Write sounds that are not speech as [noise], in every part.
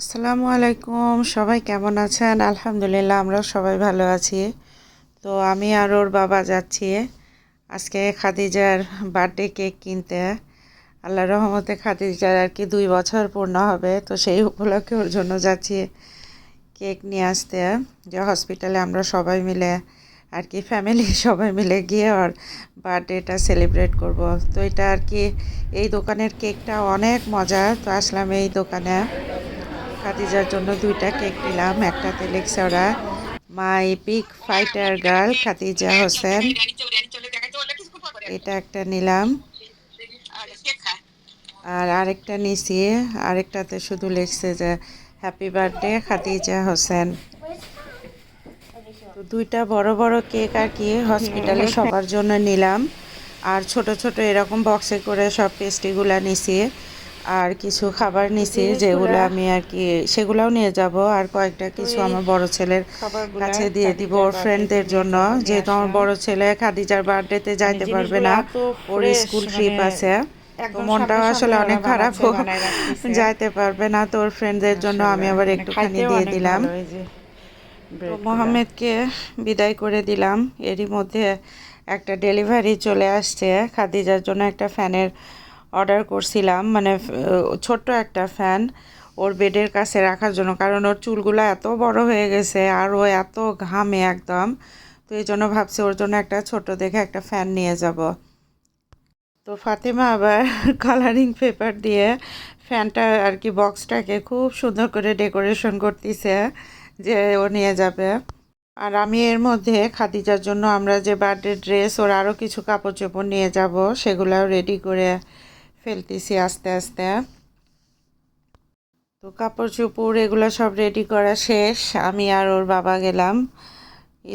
আসসালামু আলাইকুম, সবাই কেমন আছেন? আলহামদুলিল্লাহ, আমরাও সবাই ভালো আছি। তো আমি আর ওর বাবা যাচ্ছি আজকে খাদিজার বার্থডে কেক কিনতে। আল্লাহ রহমতে খাদিজার আর কি দুই বছর পূর্ণ হবে, তো সেই উপলক্ষে ওর জন্য যাচ্ছি কেক নিয়ে আসতে। যে হসপিটালে আমরা সবাই মিলে আর কি ফ্যামিলি [laughs] সবাই মিলে গিয়ে ওর বার্থডেটা সেলিব্রেট করব। তো এটা আর কি, এই দোকানের কেকটা অনেক মজা তো আসলাম এই দোকানে। খাদিজার জন্য দুইটা কেক নিলাম লেখছে ওরা my pick fighter girl, Khadija Hossain. এটা একটা নিলাম। আর আরেকটা নিছি, আরেকটাতে শুধু লিখছে যে হ্যাপি বার্থডে খাদিজা হোসেন। তো দুইটা বড় বড় কেক আর কি হসপিটালে সবার জন্য নিলাম। আর ছোট ছোট এরকম বক্সে করে সব পেস্ট্রিগুলো নিছি। আর কিছু খাবার নিছি যেগুলো আমি আর কি সেগুলাও নিয়ে যাব আর কয়েকটা কিছু আমার বড় ছেলের কাছে দিয়ে দিব ওর ফ্রেন্ডদের জন্য। যেহেতু আমার বড় ছেলে খাদিজার বার্থডেতে যাইতে পারবে না ওর স্কুল ট্রিপ আছে। তো মনটাও আসলে অনেক খারাপ [laughs] যাইতে পারবে না তো ওর ফ্রেন্ডদের জন্য আমি আবার একটুখানি দিয়ে দিলাম। তো মোহাম্মদকে বিদায় করে দিলাম। এরই মধ্যে একটা ডেলিভারি চলে আসছে। খাদিজার জন্য একটা ফ্যানের অর্ডার করছিলাম মানে ছোট্ট একটা ফ্যান ওর বেডের কাছে রাখার জন্য, কারণ ওর চুলগুলো এত বড় হয়ে গেছে আর ও এত ঘামে একদম। তো এই জন্য ভাবছি ওর জন্য একটা ছোট দেখে একটা ফ্যান নিয়ে যাব। তো ফাতেমা আবার [laughs] কালারিং পেপার দিয়ে ফ্যানটা আর কি বক্সটাকে খুব সুন্দর করে ডেকোরেশন করতেছে যে ও নিয়ে যাবে। আর আমি এর মধ্যে খাদিজার জন্য আমরা যে বার্থডে ড্রেস ওর আরও কিছু কাপড় চোপড় নিয়ে যাব, সেগুলোও রেডি করে ফেলতেছি আস্তে আস্তে। তো কাপড় চোপড় এগুলো সব রেডি করা শেষ। আমি আর ওর বাবা গেলাম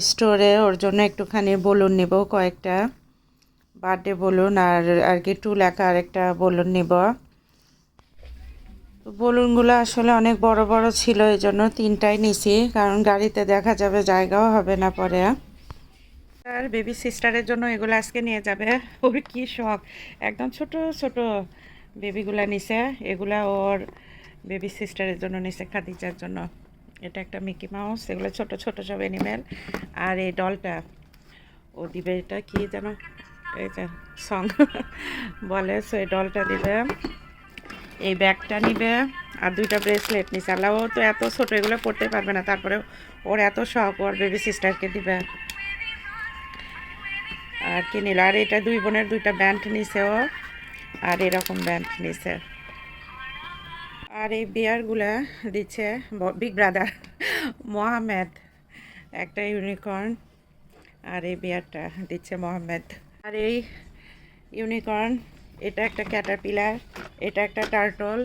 স্টোরে ওর জন্য একটুখানি বলুন নিব কয়েকটা। বার্থডে বলুন আর আর কি টু লেখা আরেকটা বলুন নিব। তো বলুনগুলো আসলে অনেক বড় বড় ছিল এই জন্য তিনটাই নিছি। কারণ গাড়িতে দেখা যাবে জায়গাও হবে না পরে। আর বেবি সিস্টারের জন্য এগুলো আজকে নিয়ে যাবে। ওর কি শখ? একদম ছোট ছোট বেবিগুলা নিছে। এগুলা ওর বেবি সিস্টারের জন্য নিছে খাদিজার জন্য। এটা একটা মিকি মাউস, এগুলো ছোট ছোট সব অ্যানিমেল আর এই ডলটা ও দিবে এটা কি যেন? যে সং [laughs] বলে সো এই ডলটা দিবে। এই ব্যাগটা নিবে, আর দুইটা ব্রেসলেট নিছে। আল্লাহ, ও তো এত ছোট, এগুলো পড়তে পারবে না। তারপরে ওর এত শখ, ওর বেবি সিস্টারকে দিবে। আর কি নিল। আর এটা দুই বোনের দুইটা ব্যান্ড নিছে ও। আর এরকম ব্যান্ড নিছে। আর এই বিয়ারগুলা দিচ্ছে বিগ ব্রাদার মোহাম্মদ একটা ইউনিকর্ন আর এই বিয়ারটা দিচ্ছে মোহাম্মদ আর এই ইউনিকর্ন এটা একটা ক্যাটারপিলার এটা একটা টার্টল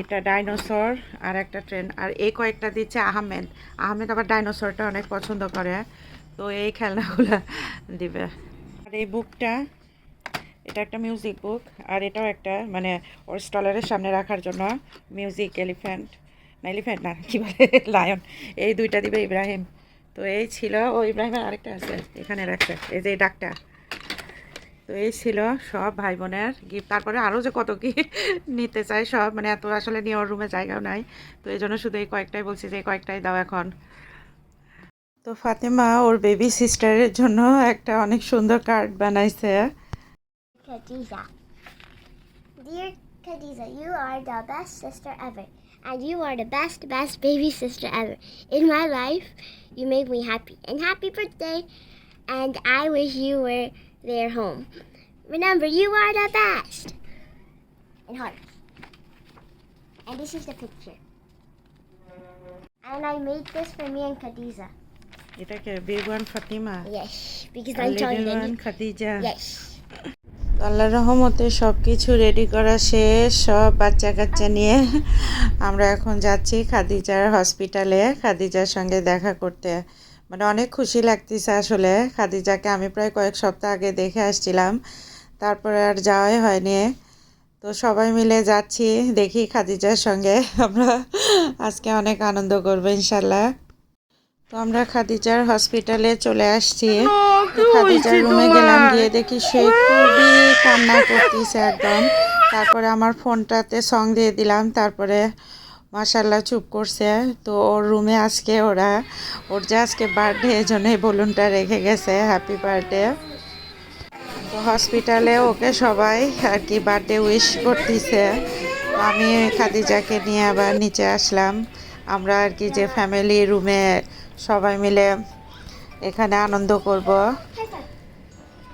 এটা ডাইনোসর আর একটা ট্রেন আর এই কয়েকটা দিচ্ছে আহমেদ আহমেদ আবার ডাইনোসরটা অনেক পছন্দ করে। তো এই খেলনাগুলো দিবে। আর এই বুকটা, এটা একটা মিউজিক বুক আর এটাও একটা মানে ওর স্টলারের সামনে রাখার জন্য মিউজিক এলিফ্যান্ট না এলিফ্যান্ট না, কী বলে [laughs] লায়ন এই দুইটা দিবে ইব্রাহিম। তো এই ছিল, ও ইব্রাহিমের আরেকটা আছে, এখানে রাখছে, এই যে ডাকটা তো এই ছিল সব ভাই বোনের গিফট তারপরে আরও যে কত কি [laughs] নিতে চাই সব মানে এত আসলে নিয়ে ওর রুমে জায়গাও নাই। তো এই জন্য শুধু এই কয়েকটাই বলছি যে এই কয়েকটাই দাও এখন। তো ফাতেমা ওর বেবি সিস্টারের জন্য একটা অনেক সুন্দর কার্ড বানাইছে Khadija. Dear Khadija, you are the best sister ever. And you are the best, best baby sister ever. In my life, you make me happy. And happy birthday. And I wish you were there home. Remember, you are the best. And heart. And this is the picture. And I made this for me and Khadija. এটাকে Fatima Yes, because আর I'm telling little one Khadija Yes. Allah রহমতে সব কিছু ready করা শেষ সব বাচ্চা কাচ্চা নিয়ে। আমরা এখন যাচ্ছি খাদিজার হসপিটালে খাদিজার সঙ্গে দেখা করতে। মানে অনেক খুশি লাগতেছে আসলে। খাদিজাকে আমি প্রায় কয়েক সপ্তাহ আগে দেখে আসছিলাম। তারপরে আর যাওয়াই হয়নি। তো সবাই মিলে যাচ্ছি দেখি খাদিজার সঙ্গে। আমরা আজকে অনেক আনন্দ করব ইনশাল্লাহ। তো আমরা খাদিজার হসপিটালে চলে আসছি। খাদিজার রুমে গেলাম গিয়ে দেখি সে খুবই কান্না করতেছে একদম। তারপরে আমার ফোনটাতে সং দিয়ে দিলাম তারপরে মাসাল্লাহ চুপ করছে। তো ওর রুমে আজকে ওরা ওর যে আজকে বার্থডে এই জন্য এই বেলুনটা রেখে গেছে হ্যাপি বার্থডে তো হসপিটালে ওকে সবাই আর কি বার্থডে উইশ করতেছে। আমি খাদিজাকে নিয়ে আবার নিচে আসলাম। আমরা আর কি যে ফ্যামিলি রুমে সবাই মিলে এখানে আনন্দ করব।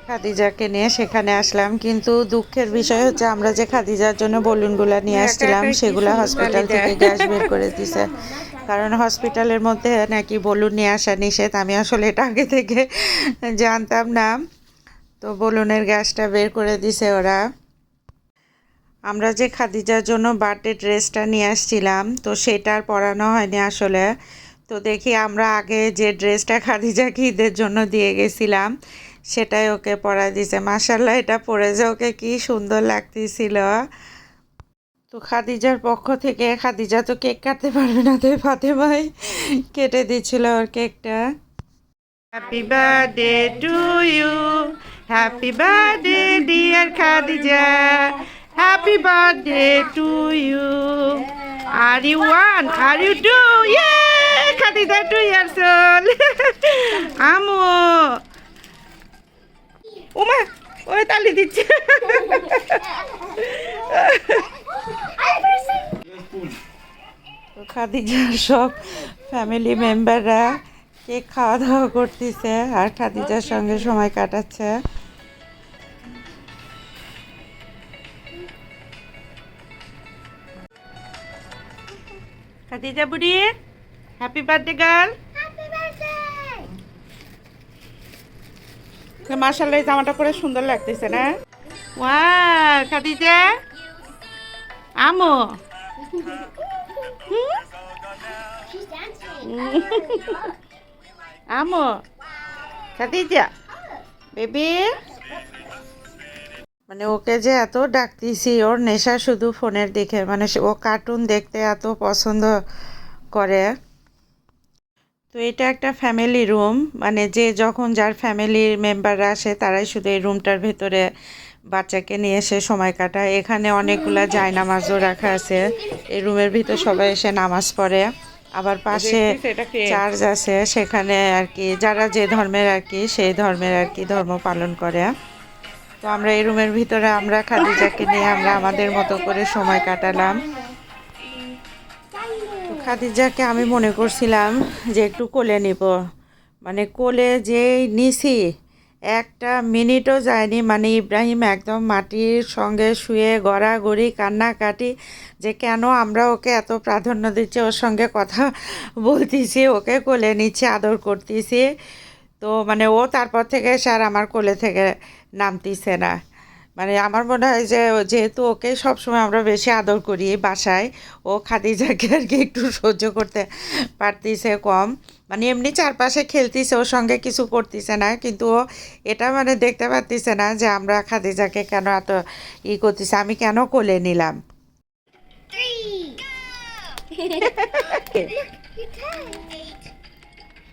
খাদিজাকে নিয়ে সেখানে আসলাম কিন্তু দুঃখের বিষয় হচ্ছে আমরা যে খাদিজার জন্য বলুনগুলা নিয়ে আসছিলাম সেগুলো হসপিটাল থেকে গ্যাস বের করে দিছে। কারণ হসপিটালের মধ্যে নাকি বলুন নিয়ে আসা নিষেধ আমি আসলে এটা আগে থেকে জানতাম না। তো বলুনের গ্যাসটা বের করে দিছে ওরা। আমরা যে খাদিজার জন্য বার্থডে ড্রেসটা নিয়ে আসছিলাম তো সেটা আর পরানো হয়নি আসলে। তো দেখি আমরা আগে যে ড্রেসটা খাদিজাকে ঈদের জন্য দিয়ে গেছিলাম, সেটাই ওকে পরাই দিছে। মাসাল্লাহ এটা পরে যে ওকে কি সুন্দর লাগতেছিল। তো খাদিজার পক্ষ থেকে, খাদিজা তো কেক কাটতে পারবে না তাই ফাতেমাই কেটে দিচ্ছিল ওর কেকটা। Happy birthday to you happy birthday dear Khadija happy birthday to you are you one are you two yeah Khadija two years old আমো ওমা ওই তালি দিচ্ছে খাদিজার সব ফ্যামিলি মেম্বাররা কেক খাওয়া দাওয়া করতেছে আর খাদিজার সঙ্গে সময় কাটাচ্ছে। খাদিজা বুড়ি? Happy birthday girl Happy birthday! মার্শাল্লাহ জামাটা পরে সুন্দর লাগতেছে না? ওয়া খাদিজা। আমো. [laughs] আমো। খাদিজা। বেবি মানে ওকে যে এত ডাকতেছি ওর নেশা শুধু ফোনের দিকে মানে ও কার্টুন দেখতে এত পছন্দ করে। তো এটা একটা ফ্যামিলি রুম মানে যে যখন যার ফ্যামিলির মেম্বাররা আসে তারাই শুধু এই রুমটার ভেতরে বাচ্চাকে নিয়ে এসে সময় কাটায়। এখানে অনেকগুলো অনেকগুলা জায়নামাজও রাখা আছে। এই রুমের ভিতর সবাই এসে নামাজ পড়ে। আবার পাশে চার্চ আছে সেখানে আর কি যারা যে ধর্মের আর কি সেই ধর্মের আর কি ধর্ম পালন করে। তো আমরা এই রুমের ভিতরে আমরা খাদিজাকে নিয়ে আমরা আমাদের মতো করে সময় কাটালাম। খাদিজাকে আমি মনে করছিলাম যে একটু কোলে নিব। মানে কোলে যেই নিছি, একটা মিনিটও যায়নি। মানে ইব্রাহিম একদম মাটির সঙ্গে শুয়ে গড়াগড়ি, কান্নাকাটি যে কেন আমরা ওকে এত প্রাধান্য দিচ্ছি, ওর সঙ্গে কথা বলতেছি, ওকে কোলে নিচ্ছি, আদর করতেছি। তো মানে ও তারপর থেকে স্যার আমার কোলে থেকে নামতিছে না। মানে আমার মনে হয় যে ও- যেহেতু ওকে সবসময় আমরা বেশি আদর করি বাসায় ও খাদিজাকে আর কি একটু সহ্য করতে পারতিছে কম মানে এমনি চারপাশে খেলতিছে ওর সঙ্গে কিছু করতিছে না কিন্তু ও এটা মানে দেখতে পারতিছে না যে আমরা খাদিজাকে কেন এত ই করতেছে আমি কেন কোলে নিলাম.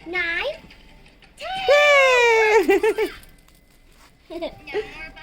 Nine. Ten. [laughs] [laughs] [laughs]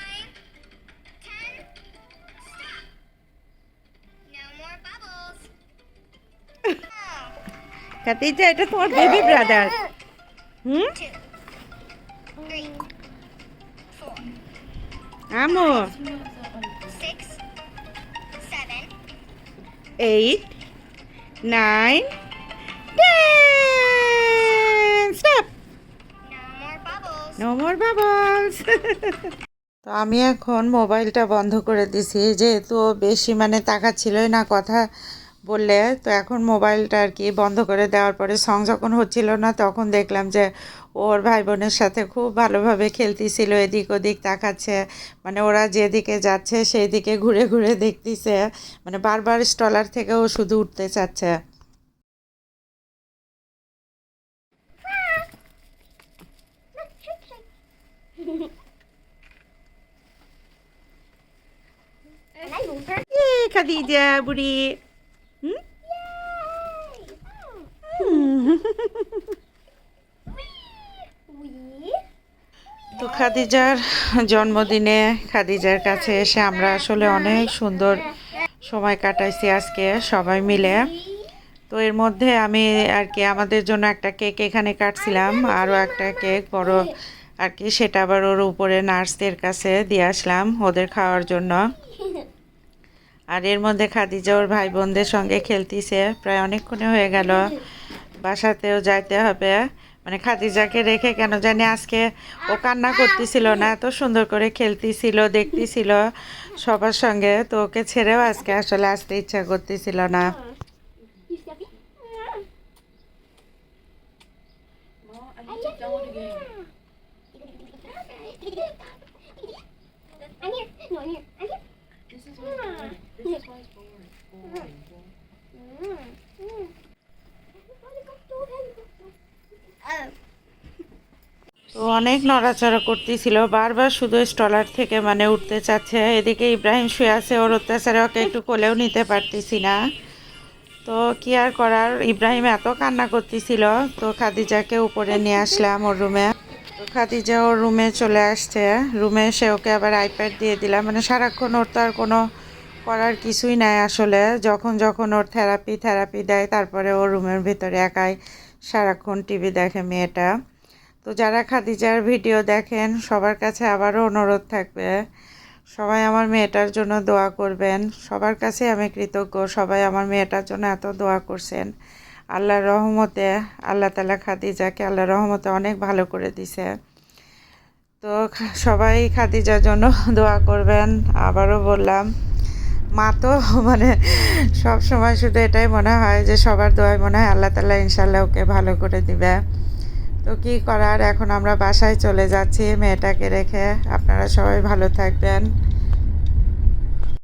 দেখাতে। যা, এটা তোমার বেবি ব্রাদার হুম? আমো এইট নাইন তো আমি এখন মোবাইলটা বন্ধ করে দিছি, যেহেতু বেশি মানে তাকাচ্ছিলই না কথা। বললে তো এখন মোবাইলটা আর কি বন্ধ করে দেওয়ার পরে সং যখন হচ্ছিল না তখন দেখলাম যে ওর ভাই বোনের সাথে খুব ভালোভাবে খেলতেছিল এদিক ওদিক তাকাচ্ছে। মানে ওরা যেদিকে যাচ্ছে সেই দিকে ঘুরে ঘুরে দেখতেছে। মানে বারবার স্টলার থেকেও শুধু উঠতে চাচ্ছে। [laughs] খাদিজা বুড়ি। তো খাদিজার জন্মদিনে খাদিজার কাছে এসে আমরা আসলে অনেক সুন্দর সময় কাটাইছি আজকে সবাই মিলে। তো এর মধ্যে আমি আর কি আমাদের জন্য একটা কেক এখানে কাটছিলাম, আরও একটা কেক বড় আর কি, সেটা আবার ওর উপরে নার্সদের কাছে দিয়ে আসলাম ওদের খাওয়ার জন্য। আর এর মধ্যে খাদিজা ওর ভাই বোনদের সঙ্গে খেলতিছে, প্রায় অনেকক্ষণে হয়ে গেল। বাসাতেও যাইতে হবে। মানে খাদিজাকে রেখে কেন জানি আজকে ও কান্না করতেছিল না, এত সুন্দর করে খেলতেছিল, দেখতেছিল সবার সঙ্গে। তো ওকে ছেড়েও আজকে আসলে আসতে ইচ্ছা করতেছিল না। তো অনেক নড়াচড়া করতেছিল। বারবার শুধু স্টলার থেকে মানে উঠতে চাচ্ছে। এদিকে ইব্রাহিম শুয়ে আছে, ওর অত্যাচারে ওকে একটু কোলেও নিতে পারতেছি না। তো কি আর করার? ইব্রাহিম এত কান্না করতেছিল। তো খাদিজাকে উপরে নিয়ে আসলাম ওর রুমে। তো খাদিজা ওর রুমে চলে আসছে। রুমে এসে ওকে আবার আইপ্যাড দিয়ে দিলাম। মানে সারাক্ষণ ওর তো আর কোনো করার কিছুই নাই আসলে। যখন যখন ওর থেরাপি থেরাপি দেয়, তারপরে ওর রুমের ভিতরে একাই সারাক্ষণ টিভি দেখে মেয়েটা। তো যারা খাদিজার ভিডিও দেখেন, সবার কাছে আবারও অনুরোধ থাকবে, সবাই আমার মেয়েটার জন্য দোয়া করবেন। সবার কাছে আমি কৃতজ্ঞ, সবাই আমার মেয়েটার জন্য এত দোয়া করছেন। আল্লাহর রহমতে, আল্লাহ তালা খাদিজাকে আল্লাহর রহমতে অনেক ভালো করে দিছে। তো সবাই খাদিজার জন্য দোয়া করবেন, আবারও বললাম। মা তো মানে সব সময় শুধু এটাই মনে হয় যে সবার দোয়ায় মনে হয়, আল্লাহ তালা ইনশাল্লাহ ওকে ভালো করে দিবে। তো কি করার? এখন আমরা বাসায় চলে যাচ্ছি মেয়েটাকে রেখে। আপনারা সবাই ভালো থাকবেন।